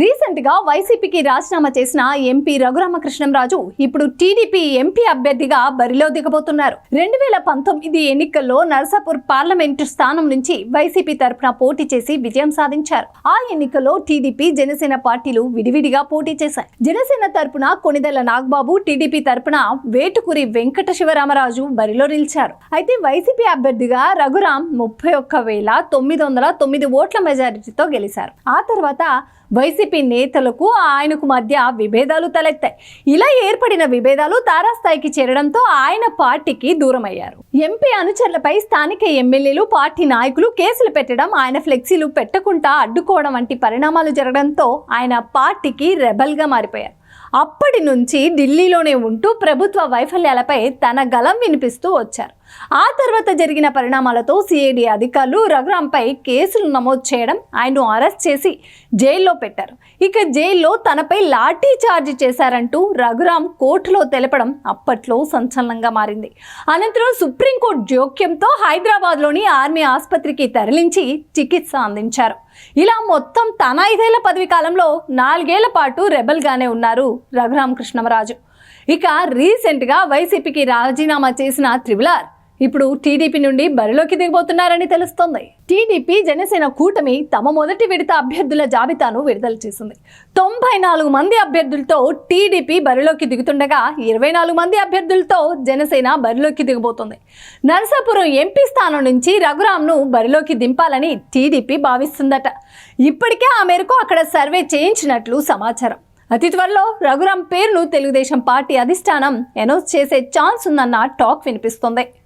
రీసెంట్గా వైసీపీకి రాజీనామా చేసిన ఎంపీ రఘురామకృష్ణంరాజు ఇప్పుడు టీడీపీ ఎంపీ అభ్యర్థిగా బరిలో దిగబోతున్నారు. రెండు వేల పంతొమ్మిది ఎన్నికల్లో నర్సాపూర్ పార్లమెంటు స్థానం నుంచి వైసీపీ తరఫున పోటీ చేసి విజయం సాధించారు. ఆ ఎన్నికల్లో టీడీపీ జనసేన పార్టీలు విడివిడిగా పోటీ చేశాయి. జనసేన తరపున కొనిదెల నాగబాబు టీడీపీ తరపున వేటుకురి వెంకట శివరామరాజు బరిలో నిలిచారు. అయితే వైసీపీ అభ్యర్థిగా రఘురాం ముప్పై ఒక్క వేల తొమ్మిది వందల తొమ్మిది ఓట్ల మెజారిటీతో గెలిచారు. ఆ తర్వాత వైసీపీ నేతలకు ఆయనకు మధ్య విభేదాలు తలెత్తాయి. ఇలా ఏర్పడిన విభేదాలు తారాస్థాయికి చేరడంతో ఆయన పార్టీకి దూరమయ్యారు. ఎంపీ అనుచరులపై స్థానిక ఎమ్మెల్యేలు పార్టీ నాయకులు కేసులు పెట్టడం ఆయన ఫ్లెక్సీలు పెట్టకుండా అడ్డుకోవడం వంటి పరిణామాలు జరగడంతో ఆయన పార్టీకి రెబల్గా మారిపోయారు. అప్పటి నుంచి ఢిల్లీలోనే ఉంటూ ప్రభుత్వ వైఫల్యాలపై తన గలం వినిపిస్తూ వచ్చారు. ఆ తర్వాత జరిగిన పరిణామాలతో సిఐడి అధికారులు రఘురాంపై కేసులు నమోదు చేయడం ఆయన్ను అరెస్ట్ చేసి జైల్లో పెట్టారు. ఇక జైల్లో తనపై లాఠీ చార్జ్ చేశారంటూ రఘురాం కోర్టులో తెలపడం అప్పట్లో సంచలనంగా మారింది. అనంతరం సుప్రీంకోర్టు జోక్యంతో హైదరాబాద్లోని ఆర్మీ ఆసుపత్రికి తరలించి చికిత్స అందించారు. ఇలా మొత్తం తన ఐదేళ్ళ పదవి కాలంలో నాలుగేళ్ళ పాటు రెబల్గానే ఉన్నారు రఘురామ కృష్ణమరాజు ఇక రీసెంట్గా వైసీపీకి రాజీనామా చేసిన త్రిబులార్ ఇప్పుడు టీడీపీ నుండి బరిలోకి దిగబోతున్నారని తెలుస్తోంది. టీడీపీ జనసేన కూటమి తమ మొదటి విడత అభ్యర్థుల జాబితాను విడుదల చేసింది. తొంభై నాలుగు మంది అభ్యర్థులతో టీడీపీ బరిలోకి దిగుతుండగా ఇరవై నాలుగు మంది అభ్యర్థులతో జనసేన బరిలోకి దిగబోతుంది నరసాపురం ఎంపీ స్థానం నుంచి రఘురామ్ను బరిలోకి దింపాలని టీడీపీ భావిస్తుందట. ఇప్పటికే ఆ మేరకు అక్కడ సర్వే చేయించినట్లు సమాచారం. అతి త్వరలో రఘురాం పేరును తెలుగుదేశం పార్టీ అధిష్టానం అనౌన్స్ చేసే ఛాన్స్ ఉందన్న టాక్ వినిపిస్తోంది.